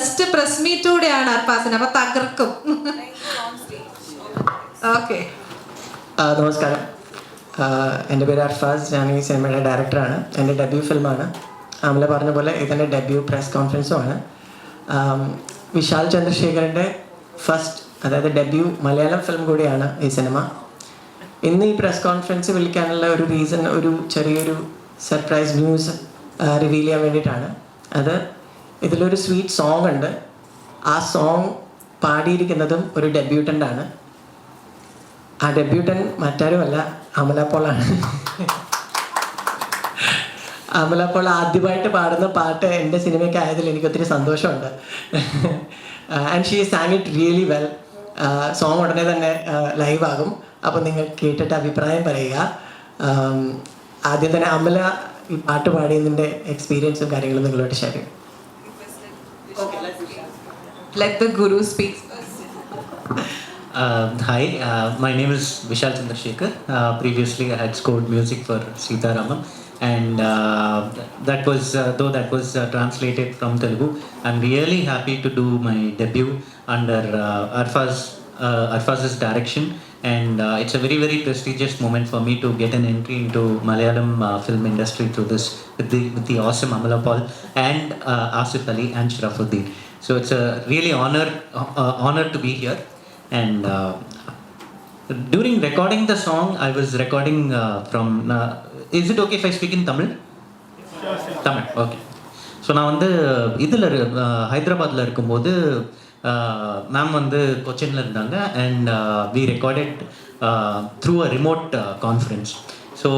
First press മീറ്റോടെയാണ് അർപ്പാസിന് അപ്പൊ തകർക്കും. Okay നമസ്കാരം. എന്റെ പേര് അർഫാസ് ഞാൻ ഈ സിനിമയുടെ ഡയറക്ടറാണ്. എന്റെ ഡെബ്യൂ ഫിലിമാണ്. അമല പറഞ്ഞ പോലെ ഇതെന്റെ ഡെബ്യൂ പ്രസ് കോൺഫറൻസുമാണ് വിശാൽ ചന്ദ്രശേഖരന്റെ ഫസ്റ്റ് അതായത് ഡെബ്യൂ മലയാളം ഫിലിം കൂടിയാണ് ഈ സിനിമ. ഇന്ന് ഈ പ്രസ് കോൺഫറൻസ് വിളിക്കാനുള്ള ഒരു റീസൺ ഒരു ചെറിയൊരു സർപ്രൈസ് ന്യൂസ് റിവീൽ ചെയ്യാൻ വേണ്ടിയിട്ടാണ്. അത് ഇതിലൊരു സ്വീറ്റ് സോങ് ഉണ്ട്. ആ സോങ് പാടിയിരിക്കുന്നതും ഒരു ഡെബ്യൂട്ടന്റ് ആണ്. ആ ഡെബ്യൂട്ടൻ മറ്റാരുമല്ല അമല പോളാണ് അമല പോൾ ആദ്യമായിട്ട് പാടുന്ന പാട്ട് എന്റെ സിനിമയ്ക്ക് ആയതിൽ എനിക്ക് ഒത്തിരി സന്തോഷമുണ്ട്. And she sang it really well song ഉടനെ തന്നെ ലൈവ് ആകും. അപ്പോൾ നിങ്ങൾ കേട്ടിട്ട് അഭിപ്രായം പറയുക. ആദ്യം തന്നെ അമല ഈ പാട്ട് പാടിയതിന്റെ എക്സ്പീരിയൻസും കാര്യങ്ങളും നിങ്ങളോട്ട് ഷെയർ ചെയ്യും let the guru speak first. Uh, hi, uh, my name is Vishal Chandrasekhar. Uh, previously, I had scored music for Sita Raman, and uh, that was uh, though that was uh, translated from Telugu. I'm really happy to do my debut under uh, Arfa's uh, direction, and uh, it's a very very prestigious moment for me to get an entry into Malayalam uh, film industry through this with the, with the awesome Amala Paul and uh, Asif Ali and Shrafuddin. So it's a really honor uh, honor to be here. And uh, during recording the song, I was recording uh, from. Uh, is it okay if I speak in Tamil? Tamil okay so நான் வந்து இதில் ஹைதராபாத்தில் இருக்கும்போது ma'am வந்து கொச்சினில் இருந்தாங்க and we recorded through a remote conference so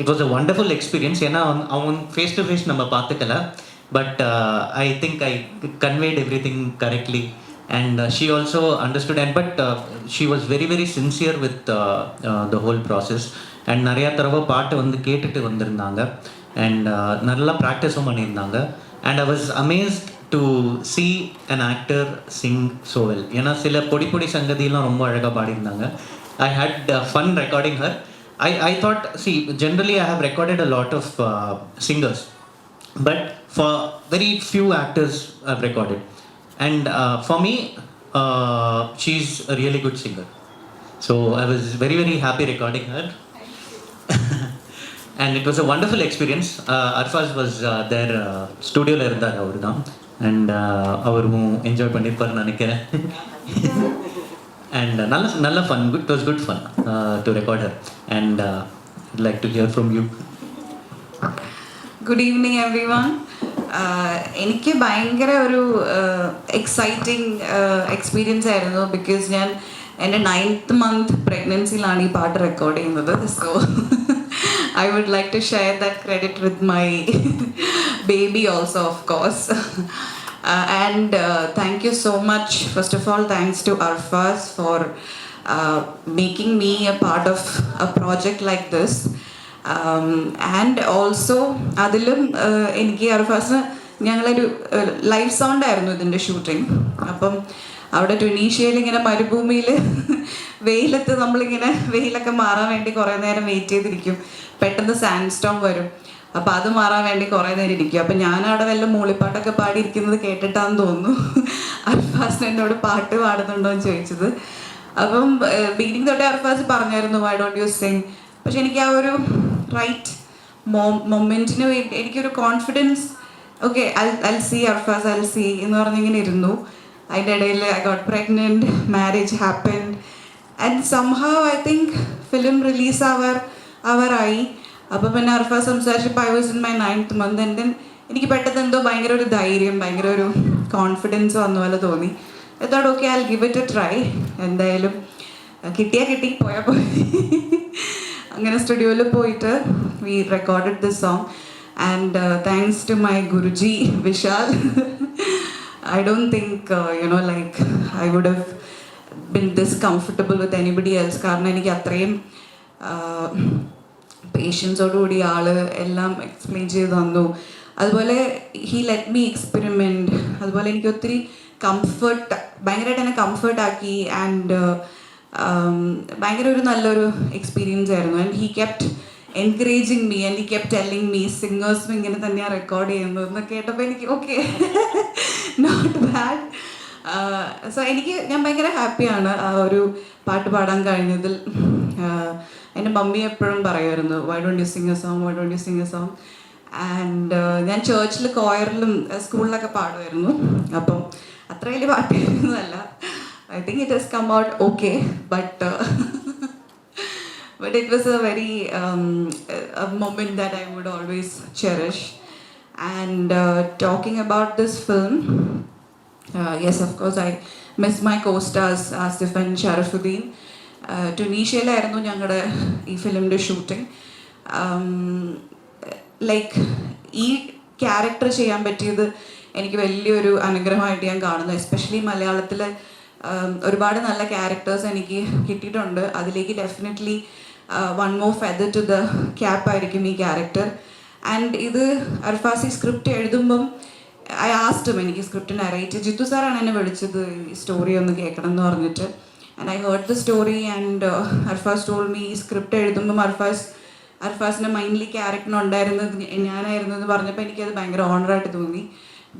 it was a wonderful experience ஏன்னா அவங்க ஃபேஸ் டு ஃபேஸ் நம்ம பார்த்துக்கல but I think I conveyed everything correctly and uh, she also understood and but uh, she was very very sincere with uh, uh, the whole process. தடவை பாட்டு வந்து கேட்டுட்டு வந்திருந்தாங்க. And uh, நல்லா ப்ராக்டிஸும் பண்ணியிருந்தாங்க. And I was amazed to see an actor sing so well. ஏன்னா சில பொடி பொடி சங்கதியெல்லாம் ரொம்ப அழகாக பாடியிருந்தாங்க. I had fun recording her I I thought she generally I have recorded a lot of singers but for very few actors I've recorded. And uh, for me, uh, she's a really good singer. So I was very, very happy recording her. and it was a wonderful experience. Uh, Arfaz was uh, there, uh, studio இருந்தார் அவர் தான் and அவரும் enjoy பண்ணியிருப்பார் நினைக்கிறேன் and நல்ல நல்ல fun good it was good fun to record her and like to hear from you good evening everyone എനിക്ക് ഭയങ്കര ഒരു എക്സൈറ്റിംഗ് എക്സ്പീരിയൻസ് ആയിരുന്നു ബിക്കോസ് ഞാൻ എന്റെ നയൻത്ത് മന്ത് പ്രഗ്നൻസിയിലാണ് ഈ പാട്ട് റെക്കോർഡ് ചെയ്യുന്നത്. So I would like to share that credit with my baby also of course and thank you so much first of all thanks to Arfaz for making me a part of a project like this and also അതിലും uh, എനിക്ക് അർഫാസിന് ഞങ്ങളൊരു live sound ആയിരുന്നു ഇതിന്റെ shooting അപ്പം അവിടെ ട്യൂണീഷ്യയിൽ ഇങ്ങനെ മരുഭൂമിയിൽ വെയിലത്ത് നമ്മളിങ്ങനെ വെയിലൊക്കെ മാറാൻ വേണ്ടി കുറേ നേരം വെയിറ്റ് ചെയ്തിരിക്കും. പെട്ടെന്ന് സാൻഡ് സ്റ്റോം വരും. അപ്പം അത് മാറാൻ വേണ്ടി കുറേ നേരം ഇരിക്കും. അപ്പം ഞാനവിടെ വല്ല മൂളിപ്പാട്ടൊക്കെ പാടിയിരിക്കുന്നത് കേട്ടിട്ടാന്ന് തോന്നുന്നു. അർഫാസ് എന്നോട് പാട്ട് പാടുന്നുണ്ടോ എന്ന് ചോദിച്ചത്. അപ്പം ബീഗിനിങ് തൊട്ടേ അർഫാസ് പറഞ്ഞായിരുന്നു വൈ ഡോണ്ട് യു സിങ് പക്ഷെ എനിക്ക് ആ ഒരു റൈറ്റ് മൊമെന്റിന് വേണ്ടി എനിക്കൊരു കോൺഫിഡൻസ് ഓക്കെ അൽ അൽ സി അർഫാസ് അൽ സി എന്ന് പറഞ്ഞിങ്ങനെ ഇരുന്നു. അതിന്റെ ഇടയിൽ I got pregnant marriage happened and somehow I think film release അവർ അവറായി അപ്പോൾ പിന്നെ അർഫാസ് സംസാരിച്ചപ്പോൾ I was in my ninth month and then എനിക്ക് പെട്ടെന്ന് എന്തോ ഭയങ്കര ഒരു ധൈര്യം ഭയങ്കര ഒരു കോൺഫിഡൻസ് വന്ന പോലെ തോന്നി. എത്തോടെ okay I give it a try എന്തായാലും കിട്ടിയാൽ കിട്ടി പോയാൽ പോയി. അങ്ങനെ സ്റ്റുഡിയോയിൽ പോയിട്ട് we recorded this song and thanks to my guruji Vishal I don't think you know like I would have been this comfortable with anybody else കാരണം എനിക്ക് അത്രയും പേഷ്യൻസോടുകൂടി ആൾ എല്ലാം എക്സ്പ്ലെയിൻ ചെയ്ത് തന്നു. അതുപോലെ ഹി ലെറ്റ് മീ എക്സ്പെരിമെന്റ് അതുപോലെ എനിക്ക് ഒത്തിരി കംഫർട്ട് ഭയങ്കരമായിട്ട് എന്നെ കംഫർട്ടാക്കി ആൻഡ് ഭയങ്കര ഒരു നല്ലൊരു എക്സ്പീരിയൻസ് ആയിരുന്നു. And he kept encouraging me and he kept telling me സിംഗേഴ്സും ഇങ്ങനെ തന്നെയാണ് റെക്കോർഡ് ചെയ്യുന്നത്. എന്നൊക്കെ കേട്ടപ്പോൾ എനിക്ക് ഓക്കെ നോട്ട് ബാഡ് സോ എനിക്ക് ഞാൻ ഭയങ്കര ഹാപ്പിയാണ് ആ ഒരു പാട്ട് പാടാൻ കഴിഞ്ഞതിൽ. ആഹ് എന്റെ മമ്മി എപ്പോഴും പറയുമായിരുന്നു why don't you sing a song why don't you sing a song and ഞാൻ ചേർച്ചിൽ കോയറിലും സ്കൂളിലൊക്കെ പാടുമായിരുന്നു. അപ്പം അത്ര വലിയ പാട്ടായിരുന്നതല്ല I it has come out okay, but uh, but it was a very um, a moment that I would always cherish. And uh, talking about this film, uh, yes, of course, I miss my co-stars Asif and Sharafuddin. Uh, ടുണീഷ്യയിലായിരുന്നു ഞങ്ങളുടെ ഈ ഫിലിമിന്റെ shooting like ഈ character ചെയ്യാൻ പറ്റിയത് എനിക്ക് വലിയൊരു അനുഗ്രഹമായിട്ട് ഞാൻ കാണുന്നു എസ്പെഷ്യലി മലയാളത്തിൽ ഒരുപാട് നല്ല ക്യാരക്ടേഴ്സ് എനിക്ക് കിട്ടിയിട്ടുണ്ട്. അതിലേക്ക് definitely one more feather to the cap ആയിരിക്കും ഈ ക്യാരക്ടർ ആൻഡ് ഇത് അർഫാസി സ്ക്രിപ്റ്റ് എഴുതുമ്പം ഐ ആസ്റ്റും എനിക്ക് സ്ക്രിപ്റ്റ് നറേറ്റ് ജിത്തു സാറാണ് എന്നെ വിളിച്ചത് ഈ സ്റ്റോറി ഒന്ന് കേൾക്കണം എന്ന് പറഞ്ഞിട്ട്. And I heard the story and Arfaz told me ഈ സ്ക്രിപ്റ്റ് എഴുതുമ്പം അർഫാസ് അർഫാസിന്റെ മൈൻഡിൽ ക്യാരക്ടർ ഉണ്ടായിരുന്നത് ഞാനായിരുന്നു എന്ന് പറഞ്ഞപ്പോൾ എനിക്കത് ഭയങ്കര ഓണറായിട്ട് തോന്നി.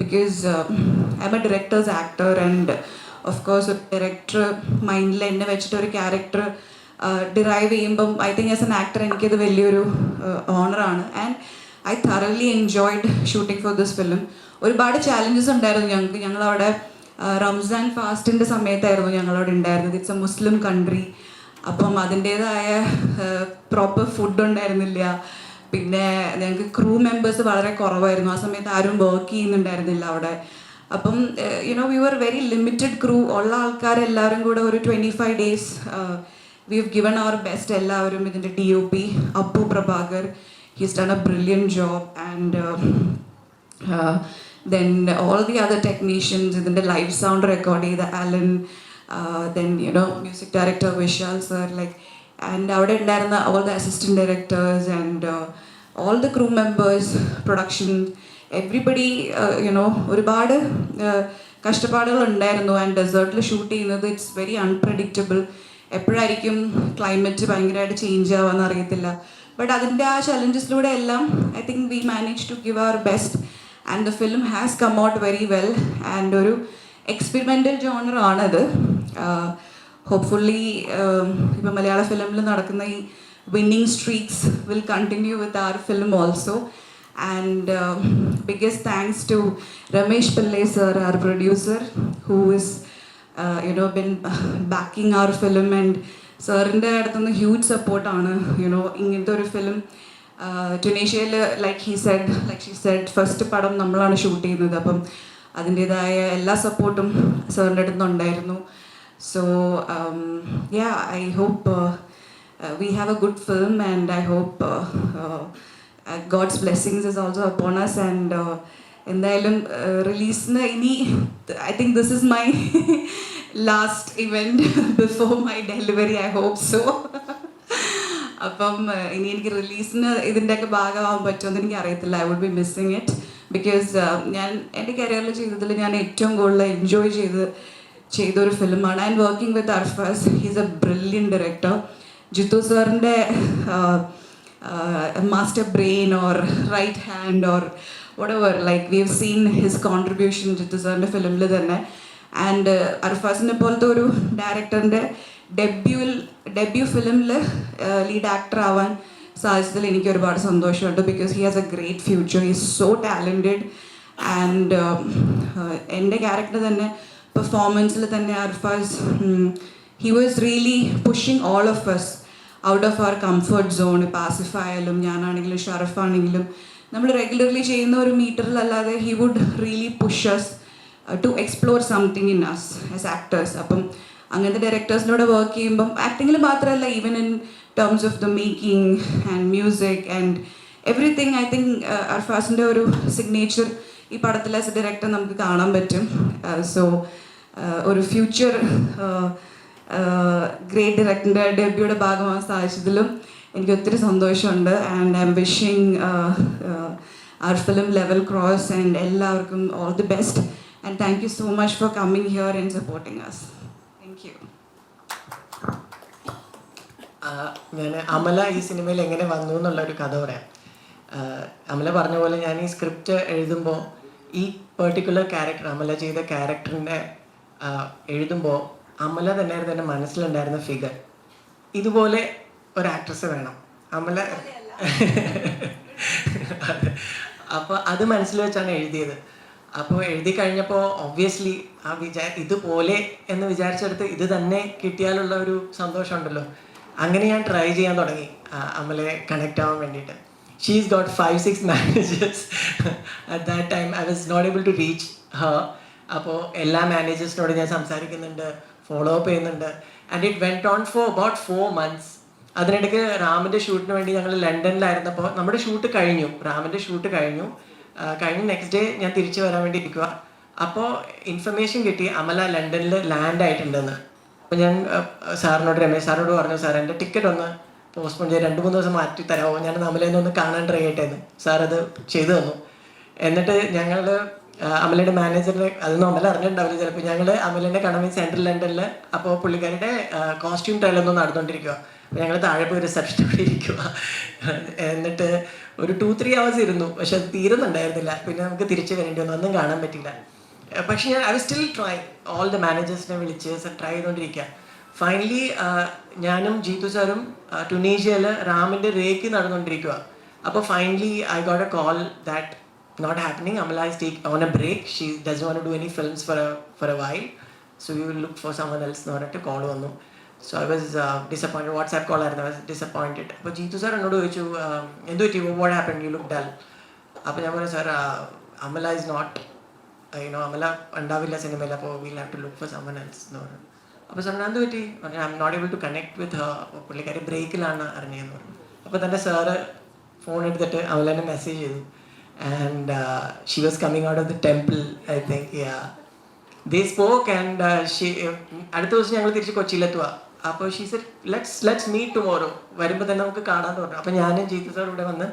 Because I am a director's actor and of course ഒരു ഡയറക്ടർ മൈൻഡിൽ എന്നെ വെച്ചിട്ട് ഒരു ക്യാരക്ടർ ഡിറൈവ് ചെയ്യുമ്പം I think as an actor എനിക്കത് വലിയൊരു ഓണറാണ് and I thoroughly enjoyed shooting for this film ഒരുപാട് ചാലഞ്ചസ് ഉണ്ടായിരുന്നു ഞങ്ങൾക്ക് ഞങ്ങളവിടെ റംസാൻ ഫാസ്റ്റിന്റെ സമയത്തായിരുന്നു ഞങ്ങളവിടെ ഉണ്ടായിരുന്നത്. ഇറ്റ്സ് എ മുസ്ലിം കൺട്രി അപ്പം അതിന്റേതായ പ്രോപ്പർ ഫുഡ് ഉണ്ടായിരുന്നില്ല. പിന്നെ ഞങ്ങൾക്ക് ക്രൂ മെമ്പേഴ്സ് വളരെ കുറവായിരുന്നു. ആ സമയത്ത് ആരും വർക്ക് ചെയ്യുന്നുണ്ടായിരുന്നില്ല അവിടെ. അപ്പം you know we were very limited crew ഉള്ള ആൾക്കാരെല്ലാവരും കൂടെ ഒരു twenty five days we have given our best എല്ലാവരും ഇതിന്റെ D O P Appu Prabhakar he's done a brilliant job and then all the other technicians ഇതിന്റെ live sound record ചെയ്ത Alan then you know music director Vishal sir like and അവിടെ ഉണ്ടായിരുന്ന all the assistant directors and all the crew members production everybody you know ഒരുപാട് uh, കഷ്ടപ്പാടുകൾ ഉണ്ടായിരുന്നു and ഡെസേർട്ടിൽ shoot ചെയ്യുന്നത്. It's very unpredictable എപ്പോഴായിരിക്കും climate ഭയങ്കരമായിട്ട് ചേഞ്ച് ആവാന്ന് അറിയത്തില്ല. ബട്ട് അതിന്റെ ആ ചലഞ്ചസിലൂടെ എല്ലാം I think we manage to give our best and the film has come out very well and ഒരു എക്സ്പെരിമെന്റൽ ജോണർ ആണത്. ഹോപ്പ്ഫുള്ളി ഇപ്പം മലയാള ഫിലിമിൽ നടക്കുന്ന ഈ winning streaks will continue with our film also and biggest thanks to Ramesh Pillai sir our producer who is you know been backing our film and സാറിന്റെ അടുത്തുനിന്ന് huge സപ്പോർട്ടാണ് you know ഇങ്ങനത്തെ ഒരു film ടുനീഷ്യയിൽ like he said like she said first പടം നമ്മളാണ് shoot ചെയ്യുന്നത്. അപ്പം അതിന്റേതായ എല്ലാ സപ്പോർട്ടും സാറിന്റെ അടുത്ത് ഉണ്ടായിരുന്നു. So ya I hope we have a good film and I hope God's blessings is also upon us and എന്തായാലും റിലീസിന് ഇനി I think this is my last event before my delivery I hope so അപ്പം uh, ഇനി എനിക്ക് റിലീസിന് ഇതിന്റെയൊക്കെ ഭാഗമാകാൻ പറ്റുമെന്ന് എനിക്ക് അറിയത്തില്ല. I would be missing it because ഞാൻ എന്റെ കരിയറിൽ ചെയ്തതിൽ ഞാൻ ഏറ്റവും കൂടുതൽ എൻജോയ് ചെയ്ത് ചെയ്ത ഒരു ഫിലിമാണ് and working with Arfaz he's a brilliant director Jithu സാറിന്റെ master brain or right hand or whatever like we've seen his contribution Jithu സാറിന്റെ ഫിലിമിൽ തന്നെ. ആൻഡ് അർഫാസിനെ പോലത്തെ ഒരു ഡയറക്ടറിന്റെ ഡെബ്യൂവിൽ ഡെബ്യൂ ഫിലിമിൽ ലീഡ് ആക്ടർ ആവാൻ സാധിച്ചതിൽ എനിക്ക് ഒരുപാട് സന്തോഷമുണ്ട്. Because he has a great future is so talented and എന്റെ ക്യാരക്ടർ തന്നെ പെർഫോമൻസിൽ തന്നെ Arfaz he was really pushing all of us. Out of our comfort zone Asif ആയാലും ഞാനാണെങ്കിലും ഷറഫ് ആണെങ്കിലും നമ്മൾ റെഗുലർലി ചെയ്യുന്ന ഒരു മീറ്ററിലല്ലാതെ he would really pushes to explore something in us as actors അപ്പം അങ്ങനത്തെ ഡയറക്ടേഴ്സിനോട് വർക്ക് ചെയ്യുമ്പം ആക്ടിങ്ങിൽ മാത്രമല്ല even in terms of the making and music and everything I think അർഫാസിന്റെ ഒരു സിഗ്നേച്ചർ ഈ പടത്തിൽ ആസ് എ ഡയറക്ടർ നമുക്ക് കാണാൻ പറ്റും. സോ ഒരു ഫ്യൂച്ചർ ഗ്രേറ്റ് ഡയറക്ടറിന്റെ ഡെബ്യൂടെ ഭാഗമാകാൻ സാധിച്ചതിലും എനിക്ക് ഒത്തിരി സന്തോഷമുണ്ട്. And I am wishing our film Level Cross and എല്ലാവർക്കും all the best and thank you so much for coming here and supporting us thank you ഞാൻ അമല ഈ സിനിമയിൽ എങ്ങനെ വന്നു എന്നുള്ള ഒരു കഥ പറയാം. അമല പറഞ്ഞ പോലെ ഞാൻ ഈ സ്ക്രിപ്റ്റ് എഴുതുമ്പോൾ ഈ പെർട്ടിക്കുലർ ക്യാരക്ടർ അമല ചെയ്ത ക്യാരക്ടറിന്റെ എഴുതുമ്പോൾ അമല തന്നെയായിരുന്നു എന്റെ മനസ്സിലുണ്ടായിരുന്ന ഫിഗർ ഇതുപോലെ ഒരു ആക്ട്രസ് വേണം. അമല അപ്പോൾ അത് മനസ്സിൽ വെച്ചാണ് എഴുതിയത്. അപ്പോൾ എഴുതി കഴിഞ്ഞപ്പോൾ ഒബ്വിയസ്ലി ആ വിചാ ഇതുപോലെ എന്ന് വിചാരിച്ചെടുത്ത് ഇത് തന്നെ കിട്ടിയാലുള്ള ഒരു സന്തോഷമുണ്ടല്ലോ. അങ്ങനെ ഞാൻ ട്രൈ ചെയ്യാൻ തുടങ്ങി അമലെ കണക്ട് ആവാൻ വേണ്ടിയിട്ട്. She's got five six managers at that time I was not able to reach her അപ്പോൾ എല്ലാ മാനേജേഴ്സിനോട് ഞാൻ സംസാരിക്കുന്നുണ്ട്. ഫോളോ അപ്പ് ചെയ്യുന്നുണ്ട്. And it went on for about four months അതിനിടയ്ക്ക് റാമിന്റെ ഷൂട്ടിന് വേണ്ടി ഞങ്ങൾ ലണ്ടനിലായിരുന്നപ്പോൾ നമ്മുടെ ഷൂട്ട് കഴിഞ്ഞു. റാമിന്റെ ഷൂട്ട് കഴിഞ്ഞു. കഴിഞ്ഞ് നെക്സ്റ്റ് ഡേ ഞാൻ തിരിച്ചു വരാൻ വേണ്ടി ഇരിക്കുക അപ്പോൾ ഇൻഫർമേഷൻ കിട്ടി അമല ലണ്ടനിൽ ലാൻഡ് ആയിട്ടുണ്ടെന്ന്. അപ്പോൾ ഞാൻ സാറിനോട് രമേശ് സാറിനോട് പറഞ്ഞു സാർ എന്റെ ടിക്കറ്റ് ഒന്ന് പോസ്റ്റ്പോൺ ചെയ്ത് രണ്ട് മൂന്ന് ദിവസം മാറ്റി തരാമോ? ഞാൻ അമലേനെ ഒന്ന് കാണാൻ ട്രൈ ആയിട്ടായിരുന്നു സാർ അത് ചെയ്തു തന്നു. എന്നിട്ട് ഞങ്ങൾ അമലയുടെ മാനേജറിനെ അതൊന്നും അമല അറിഞ്ഞിട്ടുണ്ടാവില്ല. ചിലപ്പോൾ ഞങ്ങൾ അമലിന്റെ കണമി സെൻട്രൽ ലണ്ടനിൽ അപ്പോൾ പുള്ളിക്കാരുടെ കോസ്റ്റ്യൂം ട്രയൽ ഒന്നും നടന്നുകൊണ്ടിരിക്കുക അപ്പോൾ ഞങ്ങൾ താഴെ പോയി റിസപ്ഷൻ കൂടി ഇരിക്കുക എന്നിട്ട് ഒരു ടു ത്രീ അവേഴ്സ് ഇരുന്നു. പക്ഷെ അത് തീരുന്നുണ്ടായിരുന്നില്ല. പിന്നെ നമുക്ക് തിരിച്ചു വരേണ്ടി വന്നു. ഒന്നും കാണാൻ പറ്റില്ല പക്ഷെ ഞാൻ I still try all the മാനേജേഴ്സിനെ വിളിച്ച് ട്രൈ ചെയ്തുകൊണ്ടിരിക്കുക ഫൈനലി ഞാനും ജീതു സാറും ടുണീഷ്യയിൽ റാമിന്റെ റേക്ക് നടന്നുകൊണ്ടിരിക്കുക അപ്പോൾ finally I got a call that not happening Amala is take on a break she does won't do any for a, for a while so you will look for someone else എന്ന് പറഞ്ഞിട്ട് call വന്നു. So I was disappointed WhatsApp call ആയിരുന്നു. I was disappointed അപ്പോൾ Jeethu sir എന്നോട് ചോദിച്ചു um, എന്ത് പറ്റി? What happen you look dull അപ്പോൾ ഞാൻ പറഞ്ഞു sir Amala is not you know Amala ഉണ്ടാവില്ല സിനിമയിൽ അപ്പോൾ will have to look for someone else എന്ന് പറഞ്ഞു. അപ്പോൾ സാറിന് എന്ത് പറ്റി? I am not able to connect with പുള്ളിക്കാരി ബ്രേക്കിലാണ് അറിഞ്ഞതെന്ന് പറഞ്ഞു. അപ്പോൾ തന്നെ സാറ് ഫോൺ എടുത്തിട്ട് അമലനെ മെസ്സേജ് ചെയ്തു. And she was coming out of the temple I think ya they spoke and she അടുത്ത ദിവസം ഞങ്ങൾ തിരിച്ച് കൊച്ചിയിലെത്തുക അപ്പോൾ she said let's let's meet tomorrow വരുമ്പോൾ തന്നെ നമുക്ക് കാണാമെന്ന് പറഞ്ഞു അപ്പോൾ ഞാനും ജീത്തു സാർ ഇവിടെ വന്ന്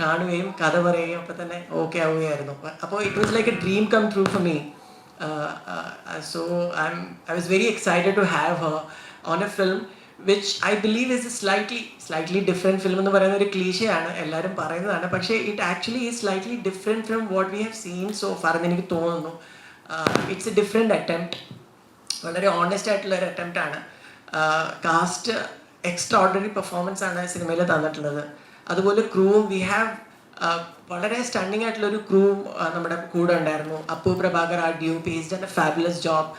കാണുകയും കഥ പറയുകയും അപ്പോൾ തന്നെ ഓക്കെ ആവുകയായിരുന്നു. അപ്പോൾ it was like a dream come true for me so I I was very excited to have her on a film which I believe is a slightly slightly different film എന്ന് പറയുന്ന ഒരു ക്ലീശയാണ് എല്ലാവരും പറയുന്നതാണ്. പക്ഷേ it actually is slightly different from what we have seen so far എന്ന് എനിക്ക് തോന്നുന്നു. ഇറ്റ്സ് എ ഡിഫറെന്റ് അറ്റംപ്റ്റ് വളരെ ഓണസ്റ്റ് ആയിട്ടുള്ള ഒരു അറ്റംപ്റ്റ് ആണ്. കാസ്റ്റ് എക്സ്ട്രാ ഓർഡിനറി പെർഫോമൻസ് ആണ് സിനിമയിൽ തന്നിട്ടുള്ളത്. അതുപോലെ ക്രൂവും വി ഹാവ് വളരെ സ്റ്റണ്ണിങ് ആയിട്ടുള്ള ഒരു ക്രൂ നമ്മുടെ കൂടെ ഉണ്ടായിരുന്നു. അപ്പു പ്രഭാകർ ആ due paced and a fabulous job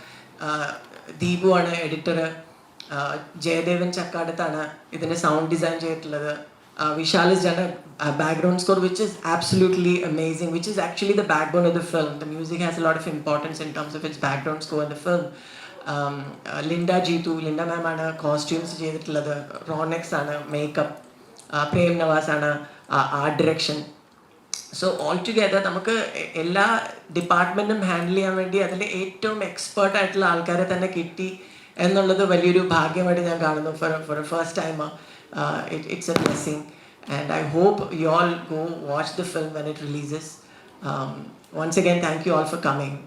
Deepu ആണ് എഡിറ്റർ ജയദേവൻ ചക്കാടത്താണ് ഇതിന്റെ സൗണ്ട് ഡിസൈൻ ചെയ്തിട്ടുള്ളത്. വിശാൽ ജന background score which is absolutely amazing which is actually the backbone of the film the music has lot of importance in terms of it's background score in the film Linda Jeethu Linda ma'am costumes ചെയ്തിട്ടുള്ളത്. റോണെക്സ് ആണ് makeup Prem Navas ആണ് art direction so all together നമുക്ക് എല്ലാ ഡിപ്പാർട്ട്മെന്റും handle ചെയ്യാൻ വേണ്ടി അതിൽ ഏറ്റവും expert ആയിട്ടുള്ള ആൾക്കാരെ തന്നെ കിട്ടി. എന്നുള്ളത് വലിയൊരു ഭാഗ്യമായിട്ട് ഞാൻ കാണുന്നു. For for first time it's a blessing and I hope you all go watch the film when it releases once again thank you all for coming